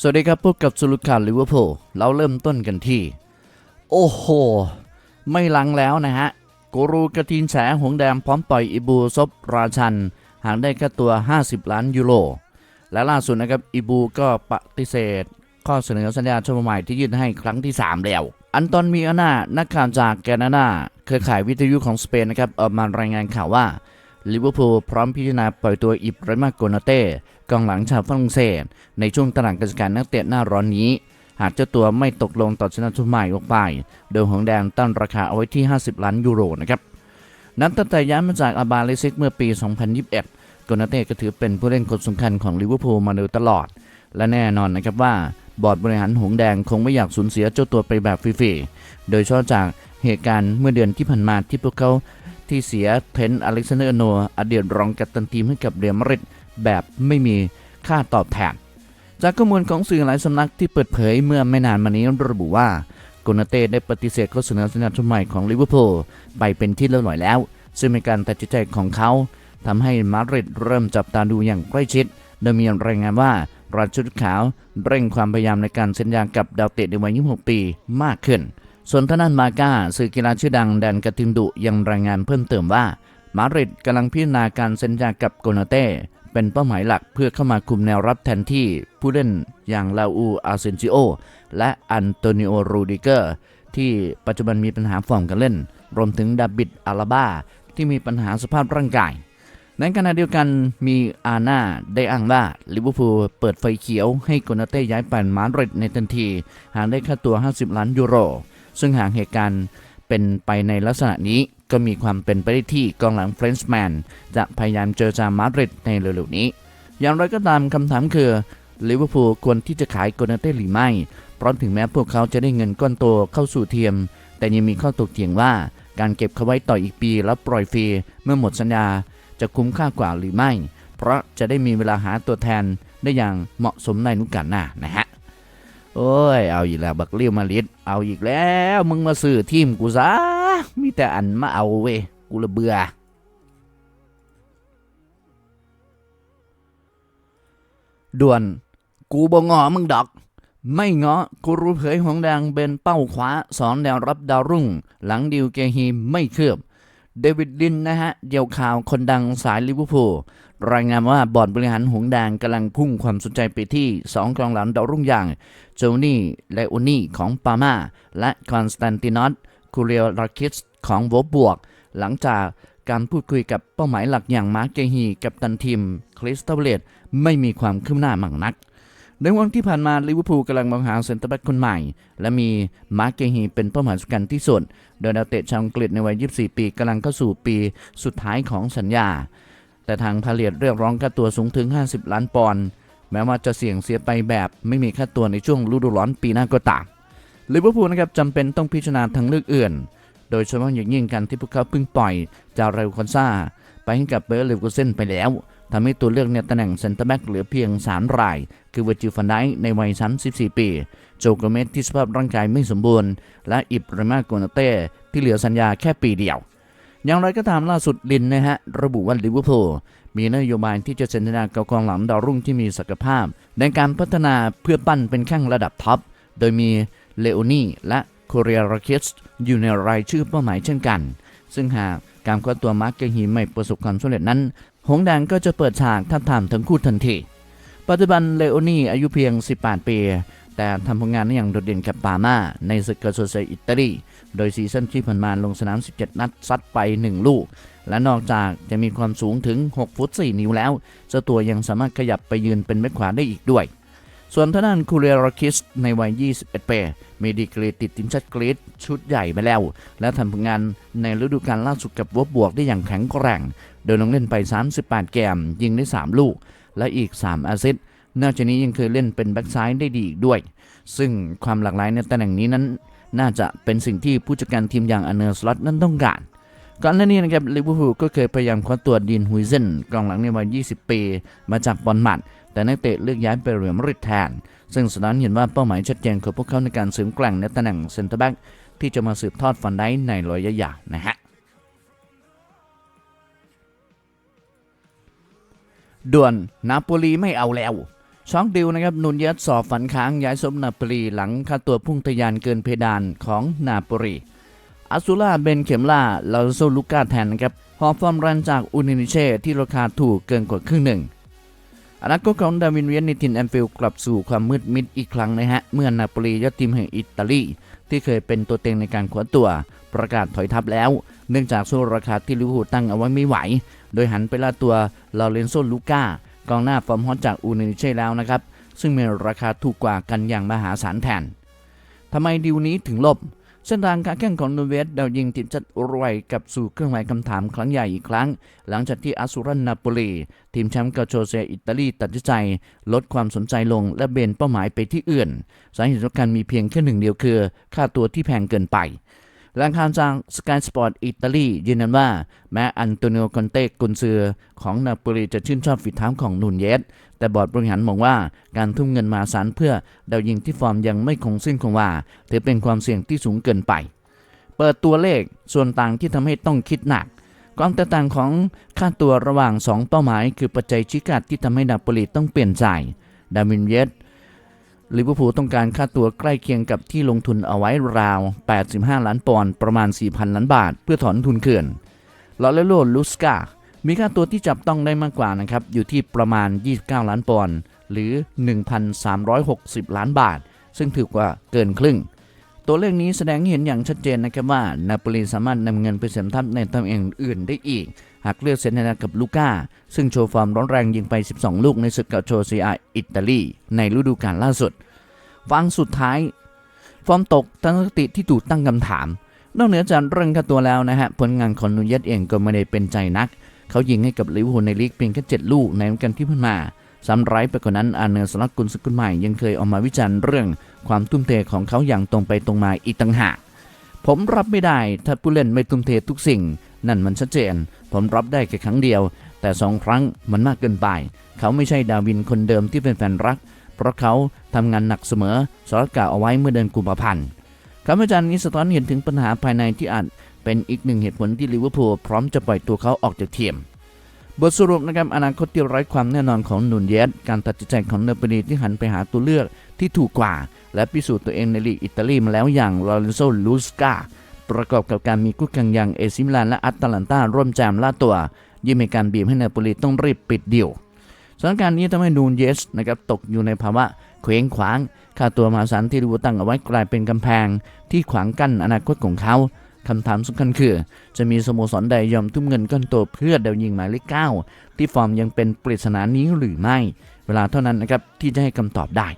สวัสดีครับพบกับสรุปข่าลิเวอร์พูลเราเริ่มต้นกันที่ โอ้โห ไม่ลังแล้วนะฮะกูรูกระทินแฉหงแดงพร้อมปล่อยอิบูซบราชัน หางได้แค่ตัว 50 ล้านยูโร และล่าสุดนะครับอิบูก็ปฏิเสธ ข้อเสนอสัญญาชมใหม่ที่ยื่นให้ครั้งที่ 3 แล้ว อันตอนมีอานานักข่าวจากแกนาดาเครือข่ายวิทยุของสเปนนะครับออกมารายงานข่าวว่า ลิเวอร์พูลพร้อมพิจารณาปล่อยตัวอิบราฮิมาโกนาเต้กองหลังชาวฝรั่งเศส ในช่วงตลาดการการนักเตะหน้าร้อนนี้ หากเจ้าตัวไม่ตกลงต่อชนะทุนใหม่ออกไป โดยหงแดงตั้งราคาเอาไว้ที่ 50 ล้านยูโรนะครับนับตั้งแต่ย้ายมาจากอาบาเลซิกเมื่อปี 2021โกนาเต้ก็ถือเป็นผู้เล่นคนสำคัญของลิเวอร์พูลมาโดยตลอด และแน่นอนนะครับว่าบอร์ดบริหารหงแดงคงไม่อยากสูญเสียเจ้าตัวไปแบบฟรีๆ โดยเฉพาะจากเหตุการณ์เมื่อเดือนที่ผ่านมาที่พวกเขา ที่เสียเทรนต์อเล็กซานเดอร์โนอดีตรองกัปตันทีมให้กับเรอัลมาดริดแบบไม่มีค่าตอบแทน จากข้อมูลของสื่อหลายสำนักที่เปิดเผยเมื่อไม่นานมานี้ระบุว่าโกนาเต้ได้ปฏิเสธข้อเสนอสัญญาชุดใหม่ของลิเวอร์พูลไปเป็นที่เรียบร้อยแล้ว ซึ่งเป็นการตัดสินใจของเขาทำให้มาดริดเริ่มจับตาดูอย่างใกล้ชิด โดยมีรายงานว่าราชุดขาวเร่งความพยายามในการเซ็นสัญญากับดาวเตะในวัย 26 ปีมากขึ้น ส่วนทางด้านมาก้าสื่อกีฬาชื่อดังแดนกระทิมดุยังรายงานเพิ่มเติมว่า มาดริดกำลังพิจารณาการเซ็นสัญญากับโกนาเต้เป็นเป้าหมายหลักเพื่อเข้ามาคุมแนวรับแทนที่ผู้เล่นอย่างลาอูอาเซนซิโอและอันโตนิโอรูดิเกอร์ที่ปัจจุบันมีปัญหาฟอร์มการเล่น รวมถึงดาบิดอาราบาที่มีปัญหาสภาพร่างกาย ในขณะเดียวกันมีอาน่าได้อ้างว่าลิเวอร์พูลเปิดไฟเขียวให้โกนาเต้ย้ายไปมาริดในทันที หากได้ค่าตัว 50 ล้านยูโร ซึ่งหากเหตุการณ์เป็นไปในลักษณะนี้ก็มีความเป็นไปได้ที่กองหลังเฟรนช์แมนจะพยายามเจอจามาดริดในเร็วๆนี้ อย่างไรก็ตามคำถามคือลิเวอร์พูลควรที่จะขายโกนาเต้หรือไม่ เพราะถึงแม้พวกเขาจะได้เงินก้อนโตเข้าสู่เทียม แต่ยังมีข้อตกเถียงว่าการเก็บเขาไว้ต่ออีกปีแล้วปล่อยฟรีเมื่อหมดสัญญาจะคุ้มค่ากว่าหรือไม่ เพราะจะได้มีเวลาหาตัวแทนได้อย่างเหมาะสมในนุกาหน้านะฮะ โอ้ย เอาอีกแล้ว บักเลี้ยวมาลิดเอาอีกแล้ว มึงมาซื้อทีมกูซะ มีแต่อันมาเอาเว้ย กูละเบื่อ ด่วน กูบ่งอมึงดอก ไม่งาะกูรู้เผยหงแดงเป็นเป้าขวาสอนแนวรับดาวรุ่ง หลังดิวเกฮีไม่คืบ เดวิดลินนะฮะ เดี่ยวข่าวคนดังสายลิเวอร์พูล รายงานว่าบอร์ดบริหารหงแดงกำลังพุ่งความสนใจไปที่ 2 กองหลังดาวรุ่งอย่างโจนี่และโอนี่ของปามาและคอนสแตนตินอสคูเรียราคิสของโวบวก หลังจากการพูดคุยกับเป้าหมายหลักอย่างมาร์กเกฮีกับตันทีมคริสตัลเลตไม่มีความคืบหน้ามากนักในวันที่ผ่านมาลิเวอร์พูลกำลังมองหาเซนเตอร์แบ็กคนใหม่ และมีมาร์กเกฮีเป็นเป้าหมายสำคัญที่สุด โดยนักเตะชาวอังกฤษในวัย 24 ปีกำลังเข้าสู่ปีสุดท้ายของสัญญา แต่ทางพาเลียดเรียกร้องค่าตัวสูงถึง 50 ล้านปอนด์แม้ว่าจะเสี่ยงเสียไปแบบไม่มีค่าตัวในช่วงฤดูร้อนปีหน้าก็ตามลิเวอร์พูลนะครับจำเป็นต้องพิจารณาทางเลือกอื่น โดยเฉพาะอย่างยิ่งการที่พวกเขาเพิ่งปล่อยจาเรลคอนซาไปให้กับเบอร์เลวกูเซนไปแล้วทำให้ตัวเลือกในตำแหน่งเซนเตอร์แบ็กเหลือเพียง 3 ราย คือเวอร์จิลฟันไดในวัย 34 ปี โจโกเมสที่สภาพร่างกายไม่สมบูรณ์ และอิบรามาโกนาเต้ที่เหลือสัญญาแค่ปีเดียว อย่างไรก็ตามล่าสุดลินนะฮะระบุว่าลิเวอร์พูลมีนโยบายที่จะเซ็นสัญญากับกองหลังดาวรุ่งที่มีศักยภาพ ในการพัฒนาเพื่อปั้นเป็นแข้งระดับท็อป โดยมีเลโอนีและโคเรียราคิสอยู่ในรายชื่อเป้าหมายเช่นกัน ซึ่งหากการคว้าตัวมาร์กเกฮีไม่ประสบความสำเร็จนั้น หงแดงก็จะเปิดฉากทับทามทั้งคู่ทันที ปัจจุบันเลโอนีอายุเพียง 18 ปี แต่ทำผลงานได้อย่างโดดเด่นกับปามาในศึกกอร์โซเซอิตาลี โดยซีซั่นที่ผ่านมาลงสนาม 17 นัดซัดไป 1 ลูก และนอกจากจะมีความสูงถึง 6 ฟุต 4 นิ้วแล้ว เจ้าตัวยังสามารถขยับไปยืนเป็นแบ็คขวาได้อีกด้วย ส่วนทางด้านคูเรรคิสในวัย 21 ปีมีดีกรีติดทีมชาติกรีซชุดใหญ่ไปแล้ว และทำผลงานในฤดูกาลล่าสุดกับวบบวกได้อย่างแข็งแกร่ง โดยลงเล่นไป 38 เกมยิงได้ 3 ลูก และอีก3อาซิสต์ นอกจากนี้ยังเคยเล่นเป็นแบ็กซ้ายได้ดีอีกด้วย ซึ่งความหลากหลายในตำแหน่งนี้นั้น น่าจะเป็นสิ่งที่ผู้จัดการทีมอย่างอเนอร์สล็อตนั้นต้องการก่อนหน้านี้นะครับลิเวอร์พูลก็เคยพยายามคว้าตัวดีนฮุยเซนกองหลังในวัย 20 ปี มาจากบอลมัด แต่นักเตะเลือกย้ายไปเรอัลมาดริดแทน ซึ่งสนานเห็นว่าเป้าหมายชัดเจนของพวกเขาในการเสริมแกร่งในตำแหน่งเซนเตอร์แบ็กที่จะมาสืบทอดฟันได้ในระยะยาวนะฮะด่วนนาโปลีไม่เอาแล้ว ช็อกดิวนะครับนุนเยสสอบฝันค้างย้ายสมนาปลีหลังค่าตัวพุ่งทะยานเกินเพดานของนาปลีอาซูล่าเบนเข็มล่าลาโซลูก้าแทนนะครับหอบฟอร์มรันจากอูนินิเช่ที่ราคาถูกเกินกว่าครึ่งหนึ่งอนาคตของดาวินเวียนในทินแอนฟิลกลับสู่ความมืดมิดอีกครั้งนะฮะ เมื่อนาโปลียอดทีมแห่งอิตาลี ที่เคยเป็นตัวเต็งในการขวาตัว ประกาศถอยทัพแล้ว เนื่องจากสู้ราคาที่ลิเวอร์พูลตั้งเอาไว้ไม่ไหว โดยหันไปล่าตัวลาเรนโซลูก้า กองหน้าฟอร์มฮอตจากอูนิเช่แล้วนะครับ ซึ่งมีราคาถูกกว่ากันอย่างมหาศาลแทนทำไมดีลนี้ถึงลบ เส้นทางการแข่งของนูเวสดาวยิงติดจัดรวยกับสู่เครื่องหมายคำถามครั้งใหญ่อีกครั้ง หลังจากที่อาซูรันนาโปลีทีมแชมป์กาโชเซอิตาลีตัดสินใจ ลดความสนใจลงและเบนเป้าหมายไปที่อื่น สาเหตุสำคัญมีเพียงแค่หนึ่งเดียวคือ ค่าตัวที่แพงเกินไป แหล่งข่าวจากสกายสปอร์ตอิตาลียืนยันว่า แม้อันโตนิโอคอนเต้กุนซือของนาโปลีจะชื่นชอบฝีเท้าของนูนเยส แต่บอร์ดบริหารมองว่าการทุ่มเงินมาศาลเพื่อดาวยิงที่ฟอร์มยังไม่คงเส้นคงวาถือเป็นความเสี่ยงที่สูงเกินไป เปิดตัวเลขส่วนต่างที่ทำให้ต้องคิดหนักความแตกต่างของค่าตัวระหว่าง 2 เป้าหมาย คือปัจจัยชี้ขาดที่ทำให้นาโปลีต้องเปลี่ยนใจดาวินเยส ลิเวอร์พูลต้องการค่าตัวใกล้เคียงกับที่ลงทุนเอาไว้ราว 85 ล้านปอนด์ประมาณ 4,000 ล้านบาท เพื่อถอนทุนเขื่อนลอเรโลลูสกามีค่าตัวที่จับต้องได้มากกว่านะครับ อยู่ที่ประมาณ 29 ล้านปอนด์หรือ 1,360 ล้านบาท ซึ่งถือว่าเกินครึ่ง ตัวเลขนี้แสดงเห็นอย่างชัดเจนนะครับว่า นาโปลีสามารถนำเงินไปเสริมทัพในตำแหน่งอื่นได้อีก หากเลือกเซนนากับลูก้า ซึ่งโชว์ฟอร์มร้อนแรงยิงไป 12 ลูกในศึกกับโชซีอาอิตาลี ในฤดูกาลล่าสุด ฟังสุดท้าย ฟอร์มตกตั้งสติที่ถูกตั้งคำถาม นอกเหนือจากเรื่องค่าตัวแล้วนะฮะ ผลงานของนูเยสเองก็ไม่ได้เป็นใจนัก เขายิงให้กับลิเวอร์พูลในลีกเพียงแค่7ลูกในวันกันที่ผ่านมาซ้ำร้ายไปกว่านั้นอาเนอร์สลักกุลสกุลใหม่ยังเคยออกมาวิจารณ์เรื่อง ความทุ่มเทของเขาอย่างตรงไปตรงมาอีกต่างหากผมรับไม่ได้ถ้าผู้เล่นไม่ทุ่มเททุกสิ่ง นั่นมันชัดเจน ผมรับได้แค่ครั้งเดียว แต่สองครั้งมันมากเกินไป เขาไม่ใช่ดาวินคนเดิมที่เป็นแฟนรัก เพราะเขาทำงานหนักเสมอสารกล่าวเอาไว้เมื่อเดือนกุมภาพันธ์คำวิจารณ์นี้สะท้อนเห็นถึงปัญหาภายในที่อาจเป็นอีกหนึ่งเหตุผลที่ลิเวอร์พูลพร้อมจะปล่อยตัวเขาออกจากทีมบทสรุปนะครับอนาคตที่ไร้ความแน่นอนของนุนเยสการตัดสินใจของเนเปลีที่หันไปหาตัวเลือกที่ถูกกว่า และพิสูจน์ตัวเองในลีกอิตาลีมาแล้วอย่างลอเรนโซลูสกา ประกอบกับการมีคู่แข่งอย่างเอซิมิลานและอัตแลนตาร่วมแจมล่าตัว ยิ่งมีการบีบให้เนเปลีต้องรีบปิดดีลสถานการณ์นี้ทำให้นูนเยสนะครับตกอยู่ในภาวะเคว้งขวางค่าตัวมหาศาลที่ลิเวอร์พูตั้งเอาไว้กลายเป็นกำแพง ที่ขวางกั้นอนาคตของเขาคำถามสำคัญคือ จะมีสโมสรใดยอมทุ่มเงินก้อนโตเพื่อเดาวยิงหมายเลขเก้าที่ฟอร์มยังเป็นปริศนานี้หรือไม่ เวลาเท่านั้นนะครับที่จะให้คำตอบได้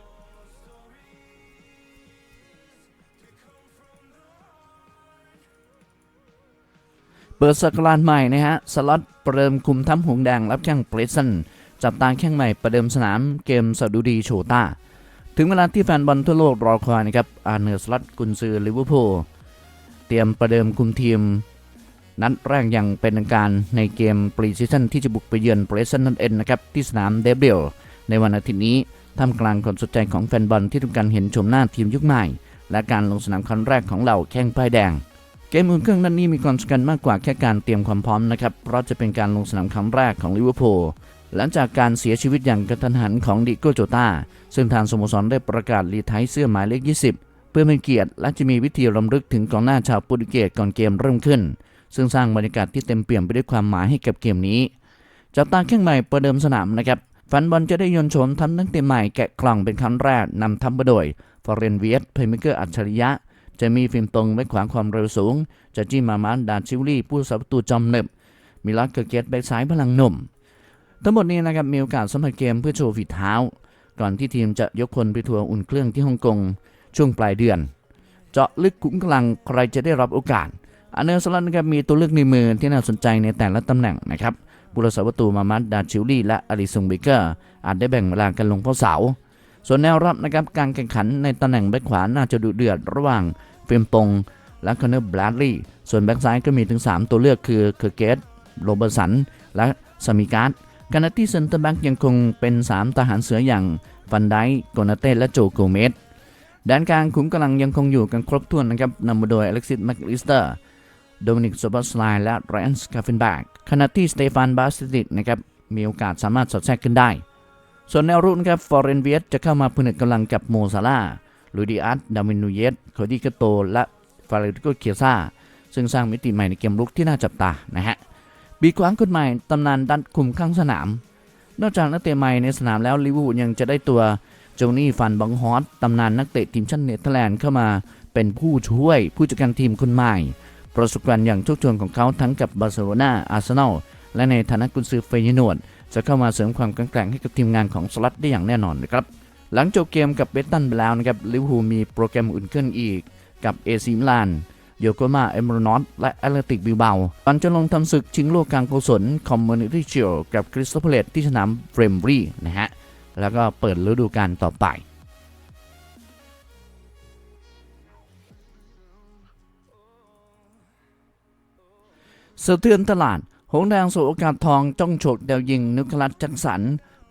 เปิดสกราชใหม่นะฮะ สล็อตประเดิมคุมทัพหงแดงรับแข้งเปรสันจับตาแข้งใหม่ประเดิมสนามเกมซาอุดีโชตาถึงเวลาที่แฟนบอลทั่วโลกรอคอยนะครับอาเนอร์สล็อตกุนซือลิเวอร์พูลเตรียมประเดิมคุมทีม นัดแรกอย่างเป็นทางการในเกมปรีซีซั่นที่จะบุกไปเยือนเปรสันนั่นเองนะครับที่สนามเดบิลในวันอาทิตย์นี้ท่ามกลางความสนใจของแฟนบอลที่ต้องการเห็นชมหน้าทีมยุคใหม่ และการลงสนามครั้งแรกของเหล่าแข้งป้ายแดง เกมอุ่นเครื่องนัดนนี้มีความสำคัญมากกว่าแค่การเตรียมความพร้อมนะครับ เพราะจะเป็นการลงสนามครั้งแรกของลิเวอร์พูลหลังจากการเสียชีวิตอย่างกระทันหันของดิโกโจตาซึ่งทางสโมสรได้ประกาศรีไทยเสื้อหมายเลข 20 เพื่อเป็นเกียรติและจะมีวิธีรำลึกถึงกองหน้าชาวโปรตุเกสก่อนเกมเริ่มขึ้น ซึ่งสร้างบรรยากาศที่เต็มเปี่ยมไปด้วยความหมายให้กับเกมนี้จับตาแข้งใหม่ประเดิมสนามนะครับแฟนบอลจะได้ยนโฉมทำนักเตะใหม่แกะกล่องเป็นครั้งแรกนำทัพมาโดยฟอเรนเวียสเพย์เมเกอร์อัจฉริยะ จะมีฟิล์มตรงไว้ขวางความเร็วสูง จะจี้มามานดานชิวลี่ ผู้สับประตูจอมหนึบมิลักเกอร์เกตแบ็กซ้ายพลังหนุ่ม ทั้งหมดนี้นะครับมีโอกาสสัมผัสเกมเพื่อโชว์ฝีเท้า ก่อนที่ทีมจะยกคนไปทัวร์อุ่นเครื่องที่ฮ่องกงช่วงปลายเดือน เจาะลึกขุมกำลังใครจะได้รับโอกาสอันเนอร์สลันนะครับมีตัวเลือกในมือที่น่าสนใจในแต่ละตำแหน่งนะครับผู้รักษาประตูมามัดดาชิวลี่และอลิซงเบเกอร์อาจได้แบ่งเวลากันลงเป้าะเสาส่วนแนวรับนะครับการแข่งขันในตำแหน่งแบ็คขวาน่าจะดุเดือดระหว่าง เฟรมปง และคอนเนอร์บลัดลีย์ส่วนแบ็คซ้ายก็มีถึง 3 ตัวเลือกคือเคอร์เกตโรเบอร์สัน และสมิการ์ดขณะที่เซนเตอร์แบ็กยังคงเป็น 3 ทหารเสืออย่างฟันไดโกนาเต้และโจโกเมสด้านกลางขุมกำลังยังคงอยู่กันครบถ้วนนะครับนำมาโดยอเล็กซิสแมคลิสเตอร์โดมินิกโซบัสไลน์และไรอันสกาฟินแบกขณะที่สเตฟานบาสติกนะครับมีโอกาสสามารถสอดแทรกขึ้นได้ ส่วนแนวรุกนะครับฟอร์เรนเวียสจะเข้ามาผนึกกำลังกับโมซาลา ลูดิอัสดาวินูเยสโคดี้กาโต และฟาเรติโกเคียซาซึ่งสร้างมิติใหม่ในเกมรุกที่น่าจับตา นะฮะ บีกวางคนใหม่ตำนานดันคุมข้างสนาม นอกจากนักเตะใหม่ในสนามแล้วลิเวอร์พูลยังจะได้ตัวโจนี่ฟันบังฮอตตำนานนักเตะทีมชาติเนเธอร์แลนด์เข้ามาเป็นผู้ช่วยผู้จัดการทีมคนใหม่ ประสบการณ์อย่างโชคโชนของเขาทั้งกับบาร์เซโลนาอาร์เซนอลและในฐานะกุนซือเฟยนวดจะเข้ามาเสริมความแข็งแกร่งให้กับทีมงานของสลัดได้อย่างแน่นอนนะครับ หลังจบเกมกับเบตันไปแล้วนะครับลิเวอร์พูลมีโปรแกรมอื่นขึ้นอีกกับเอซิมิลานโยโกมาเอมโรนอตและแอตเลติกบิลเบาก่อนจะลงทำศึกชิงโลกการกุศลคอมมูนิตี้ชิลกับคริสตัลเพลตที่สนามเฟรมบรีนะฮะ แล้วก็เปิดฤดูกาลต่อไปสะเทือนตลาด หงแดงสู่โอกาสทองจ้องฉกเดวยิงนิคลัสจ็คสัน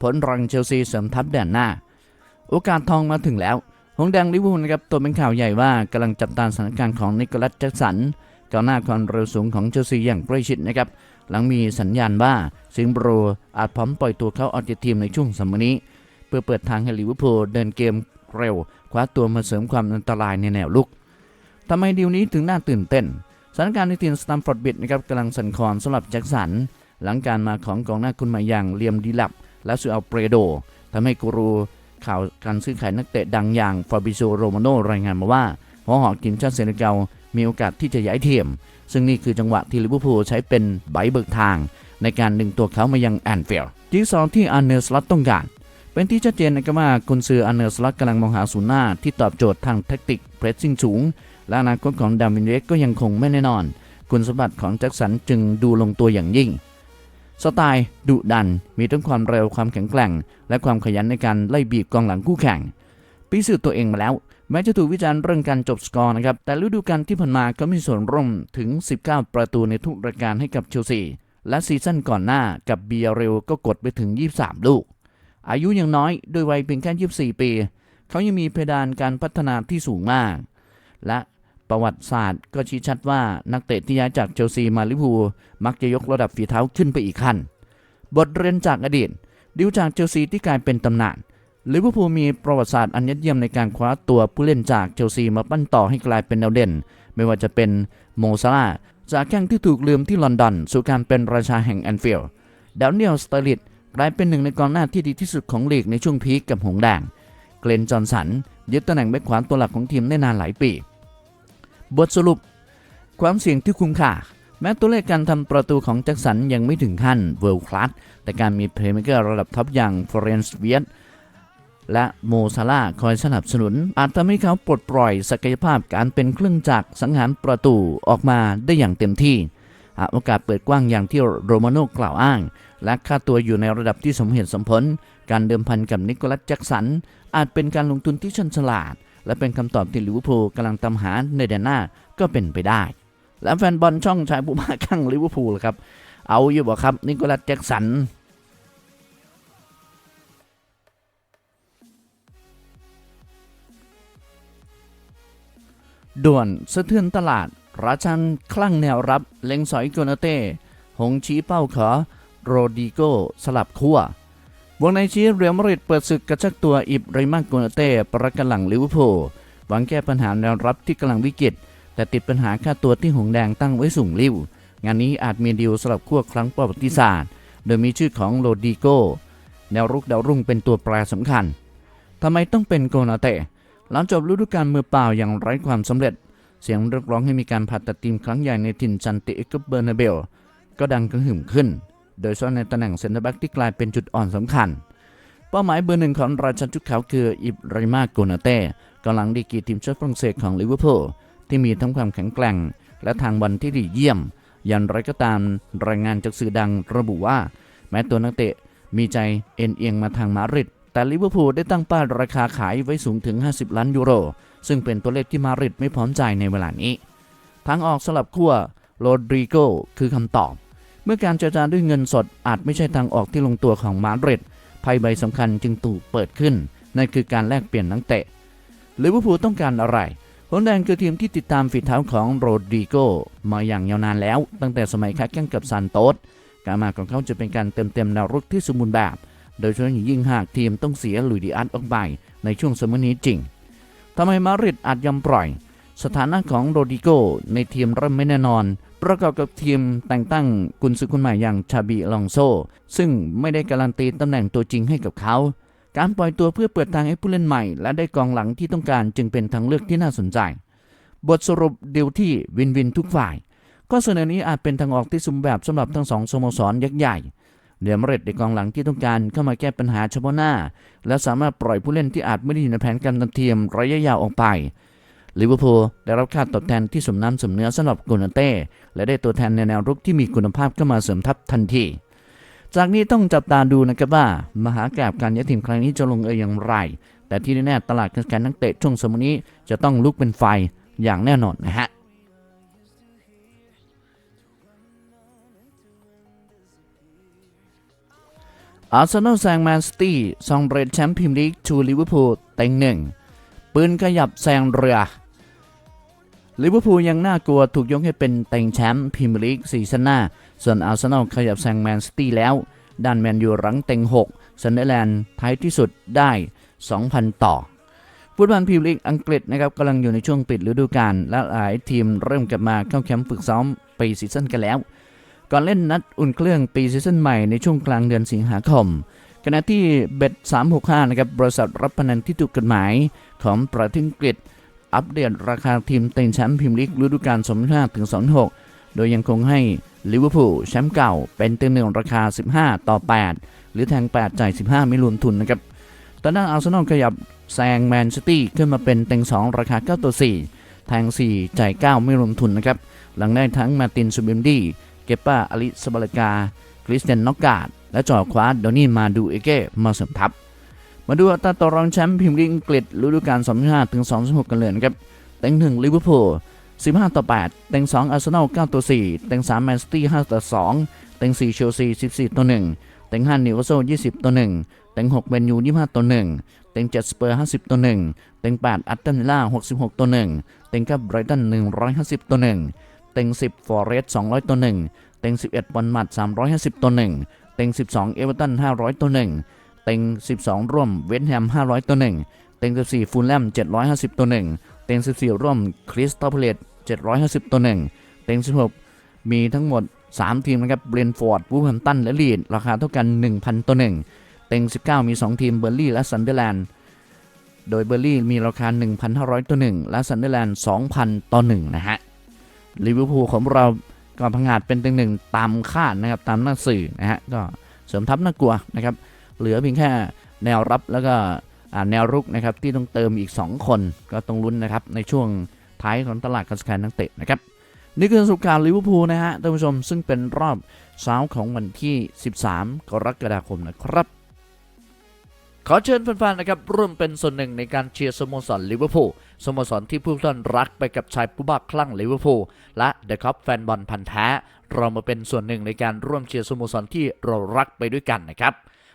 ผลรังเชลซีเสริมทัพแดนหน้า โอกาสทองมาถึงแล้วหงแดงลิวูลนะครับตัวเป็นข่าวใหญ่ว่ากำลังจับตาสถานการณ์ของนิโคลัสแจ็คสันกองหน้าความเร็วสูงของเชลซีอย่างใกล้ชิดนะครับหลังมีสัญญาณว่าสิงโบรอาจพร้อมปล่อยตัวเขาออกจากทีมในช่วงสัปดาห์นี้ เพื่อเปิดทางให้ลิเวอร์พูลเดินเกมเร็ว คว้าตัวมาเสริมความอันตรายในแนวลุกทำไมดีลนี้ถึงน่าตื่นเต้นสถานการณ์ในทีมสตัมฟอร์ดบิดนะครับกำลังสั่นคลอนสำหรับแจ็คสัน หลังการมาของกองหน้าคุณใหม่อย่างเลียมดีลับ และซูอัลเปรโดทำให้กูรู ข่าวการซื้อขายนักเตะดังอย่างฟาบิโซโรมาโนรายงานมาว่าหัวหอกทีมชาติเซเนกัลมีโอกาสที่จะย้ายเทียม ซึ่งนี่คือจังหวะที่ลิเวอร์พูลใช้เป็นใบเบิกทาง ในการดึงตัวเขามายังแอนฟิลด์จิ๊กซอที่อันเนอร์สลัตต้องการ เป็นที่ชัดเจนนะครับว่ากุนซืออันเนอร์สลัตกำลังมองหาศูนย์หน้าที่ตอบโจทย์ทางแทคติกเพรสซิ่งสูง และอนาคตของดาวินเวกก็ยังคงไม่แน่นอน คุณสมบัติของแจ็คสันจึงดูลงตัวอย่างยิ่ง สไตล์ดุดัน มีทั้งความเร็วความแข็งแกร่ง และความขยันในการไล่บีบกองหลังคู่แข่งพิสูจน์ตัวเองมาแล้ว แม้จะถูกวิจารณ์เรื่องการจบสกอร์นะครับ แต่ฤดูกาลที่ผ่านมาก็มีส่วนร่วมถึง 19 ประตูในทุกรายการให้กับเชลซี และซีซั่นก่อนหน้ากับเบียเรลก็กดไปถึง 23 ลูก อายุยังน้อยโดยวัยเพียงแค่ 24 ปี เขายังมีเพดานการพัฒนาที่สูงมาก และ ประวัติศาสตร์ก็ชี้ชัดว่านักเตะที่ย้ายจากเชลซีมาลิเวอร์พูลมักจะยกระดับฝีเท้าขึ้นไปอีกขั้น บทเรียนจากอดีต ดิวจากเชลซีที่กลายเป็นตำนานลิเวอร์พูลมีประวัติศาสตร์อันยอดเยี่ยมในการคว้าตัวผู้เล่นจากเชลซีมาปั้นต่อให้กลายเป็นดาวเด่น ไม่ว่าจะเป็นโมซาลาจากแข้งที่ถูกลืมที่ลอนดอนสู่การเป็นราชาแห่งแอนฟิลด์ดาวเนียลสเตอริดกลายเป็นหนึ่งในกองหน้าที่ดีที่สุดของลีกในช่วงพีคกับหงแดง เกรนจอห์นสันยึดตำแหน่งแบ็คขวาตัวหลักของทีมได้นานหลายปี บทสรุป ความเสี่ยงที่คุ้มค่า แม้ตัวเลขการทำประตูของแจ็คสันยังไม่ถึงขั้นเวิลด์คลาสแต่การมีเพลย์เมเกอร์ระดับท็อปอย่างฟลอเรนซ์เวียตและโมซาลาคอยสนับสนุน อาจทำให้เขาปลดปล่อยศักยภาพการเป็นเครื่องจักรสังหารประตูออกมาได้อย่างเต็มที่โอกาสเปิดกว้างอย่างที่โรมาโนกล่าวอ้าง และค่าตัวอยู่ในระดับที่สมเหตุสมผล การเดิมพันกับนิโคลัสแจ็คสัน อาจเป็นการลงทุนที่ชันฉลาด และเป็นคำตอบที่ลิเวอร์พูลกำลังตามหาในเดือนหน้าก็เป็นไปได้ และแฟนบอลช่องชายผู้มาข้างลิเวอร์พูลครับ เอาอยู่บ่ครับ นิโคลัสแจ็คสันด่วนสะเทือนตลาด ราชันคลั่งแนวรับ เล็งสอยโกนาเต้ หงชี้เป้าขอโรดิโกสลับขั้ว วงในชี้เรียลมาริดเปิดศึกกระชักตัวอิบไรมาโกนาเต้ประกันหลังลิเวอร์พูลหวังแก้ปัญหาแนวรับที่กำลังวิกฤต แต่ติดปัญหาค่าตัวที่หงแดงตั้งไว้สูงริ้ว งานนี้อาจมีดีลสลับขั้วครั้งประวัติศาสตร์ โดยมีชื่อของโรดิโกแนวรุกดาวรุ่งเป็นตัวแปรสำคัญทำไมต้องเป็นโกนาเต้หลังจบฤดูกาลมือเปล่าอย่างไร้ความสำเร็จ เสียงเรียกร้องให้มีการผ่าตัดทีมครั้งใหญ่ในถิ่นซันติเอกเบอร์นาเบลก็ดังกระหึ่มขึ้น โดยเฉพาะในตำแหน่งเซนเตอร์แบ็กที่กลายเป็นจุดอ่อนสำคัญ เป้าหมายเบอร์หนึ่งของราชันชุดขาวคืออิบราฮิมาโกนาเต้กำลังดีกรีทีมชาติฝรั่งเศสของลิเวอร์พูลที่มีทั้งความแข็งแกร่ง และทางบอลที่ดีเยี่ยม อย่างไรก็ตามรายงานจากสื่อดังระบุว่า แม้ตัวนักเตะมีใจเอ็นเอียงมาทางมาดริดแต่ลิเวอร์พูลได้ตั้งเป้าราคาขายไว้สูงถึง 50 ล้านยูโร ซึ่งเป็นตัวเลขที่มาดริดไม่พร้อมใจในเวลานี้ ทางออกสลับขั้วโรดริโกคือคำตอบ มื่อการเจรจาด้วยเงินสดอาจไม่ใช่ทางออกที่ลงตัวของมาดริดไพ่ใบสำคัญจึงถูกเปิดขึ้น นั่นคือการแลกเปลี่ยนนักเตะลิเวอร์พูลต้องการอะไรหงแดงคือทีมที่ติดตามฝีเท้าของโรดริโกมาอย่างยาวนานแล้ว ตั้งแต่สมัยค้าแข่งกับซานโตสการมาของเขาจะเป็นการเติมเต็มแนวรุกที่สมบูรณ์แบบ โดยเฉพาะอย่างยิ่งหากทีมต้องเสียลุยดิอัสออกไปในช่วงสมัยนี้จริงทำไมมาดริดอาจยอมปล่อย สถานะของโรดิโกในทีมเริ่มไม่แน่นอน ประกอบกับทีมแต่งตั้งกุนซือคนใหม่อย่างชาบีลองโซ ซึ่งไม่ได้การันตีตำแหน่งตัวจริงให้กับเขา การปล่อยตัวเพื่อเปิดทางให้ผู้เล่นใหม่ และได้กองหลังที่ต้องการจึงเป็นทางเลือกที่น่าสนใจ บทสรุปเดีลที่วินวินทุกฝ่าย ก็เสนอนี้อาจเป็นทางออกที่สมแบบสำหรับทั้งสองสโมสรยักษ์ใหญ่เดียมเรดในกองหลังที่ต้องการเข้ามาแก้ปัญหาเฉพาะหน้า และสามารถปล่อยผู้เล่นที่อาจไม่ได้อยู่ในแผนการดำเทียมระยะยาวออกไป ลิเวอร์พูลได้รับค่าตอบแทนที่สมน้ำสมเนื้อสำหรับกุนเต้ และได้ตัวแทนในแนวรุกที่มีคุณภาพเข้ามาเสริมทัพทันที จากนี้ต้องจับตาดูนะครับว่า มหากาบการย้ายทีมครั้งนี้จะลงเอยอย่างไร แต่ที่แน่ๆตลาดการนักเตะช่วงสมัยนี้จะต้องลุกเป็นไฟอย่างแน่นอนนะฮะอาร์เซนอลแซงแมนซิตี้ซองเรดแชมป์พรีเมียร์ลีกชูลิเวอร์พูลเต็งหนึ่งปืนขยับแซงเรือ ลิเวอร์พูลยังน่ากลัวถูกยกให้เป็นเต็งแชมป์พรีเมียร์ลีกซีซั่นหน้า ส่วนอาร์เซนอลขยับแซงแมนซิตี้แล้วด้านแมนยูหลังเต็ง6ซันเดอร์แลนด์ท้ายที่สุดได้ 2,000 ต่อ ฟุตบอลพรีเมียร์ลีกอังกฤษนะครับกำลังอยู่ในช่วงปิดฤดูกาลและหลายทีมเริ่มกลับมาเข้าแคมป์ฝึกซ้อมปีซีซั่นกันแล้ว ก่อนเล่นนัดอุ่นเครื่องปีซีซั่นใหม่ในช่วงกลางเดือนสิงหาคมขณะที่เบ็ด365นะครับบริษัทรับพนันที่ถูกกฎหมายของประเทศอังกฤษ อัปเดตราคาทีมเต็งแชมป์พรีเมียร์ลีกฤดูกาล25ถึง26 โดยยังคงให้ลิเวอร์พูลแชมป์เก่าเป็นเต็งหนึ่งราคา 15 ต่อ 8 หรือแทง 8 จ่าย 15 ไม่รวมทุนนะครับตอนนั้นอาร์เซนอลขยับแซงแมนซิตี้ขึ้นมาเป็นเต็ง 2 ราคา 9 ต่อ 4 แทง 4 จ่าย 9 ไม่รวมทุนนะครับ หลังได้ทั้งมาตินซูบิมดีเกปป้าอลิสบาลกาคริสเตียนนอกกาดและจอคว้าโดนี่มาดูเอเก้มาเสริมทัพ มาดูอัตราต่อรองแชมป์พรีเมียร์ลีกอังกฤษฤดูกาล2025ถึง2026กันเลยนะครับเต็ง1ลิเวอร์พูล15 ต่อ 8 เต็ง2อาร์เซนอล9ต่อ 4 เต็ง3แมนซิตี้5ต่อ 2 เต็ง4เชลซี14 ต่อ 1 เต็ง5นิวคาสเซิล20 ต่อ 1 เต็ง6แมนยู25 ต่อ 1 เต็ง7สเปอร์50 ต่อ 1 เต็ง8อัตตันวิลล่า66 ต่อ 1 เต็ง9ไบรตัน150 ต่อ 1 เต็ง10ฟอร์เรสต์200 ต่อ 1 เต็ง11บอลมัด350 ต่อ 1 เต็ง12เอเวอร์ตัน500 ต่อ 1 ต็ง 12 ร่วมเวสต์แฮม 500ต่อ1เต็ง 14 ฟูลแลม 750ต่อ1เต็ง 14 ร่วมคริสตัลเพลต750ต่อ1เต็ง 16 มีทั้งหมด 3 ทีมนะครับเบรนฟอร์ดวูแฮมตันและลีดราคาเท่ากัน 1,000ต่อ1เต็ง 19 มี 2 ทีมเบอร์ลี่และซันเดอร์แลนด์โดยเบอร์ลี่มีราคา 1,500ต่อ1และซันเดอร์แลนด์ 2,000 ต่อ1นะฮะลิเวอร์พูลของเราก็พังงาดเป็นเต็งหนึ่งตามคาดนะครับตามหน้าสื่อนะฮะก็เสริมทัพน่ากลัวนะครับ เหลือเพียงแค่แนวรับแล้วก็แนวรุกนะครับที่ต้องเติมอีก 2 คนก็ต้องลุ้นนะครับในช่วงท้ายของตลาดการซื้อขายนักเตะนะครับนี่คือสรุปการลิเวอร์พูลนะฮะท่านผู้ชมซึ่งเป็นรอบเช้าของวันที่ 13 กรกฎาคมนะครับ ขอเชิญแฟนๆนะครับร่วมเป็นส่วนหนึ่งในการเชียร์สโมสรลิเวอร์พูลสโมสรที่ผู้ท่านรักไปกับชายผู้บ้าคลั่งลิเวอร์พูลและเดอะคัพแฟนบอลพันธ์แท้ เรามาเป็นส่วนหนึ่งในการร่วมเชียร์สโมสรที่เรารักไปด้วยกันนะครับ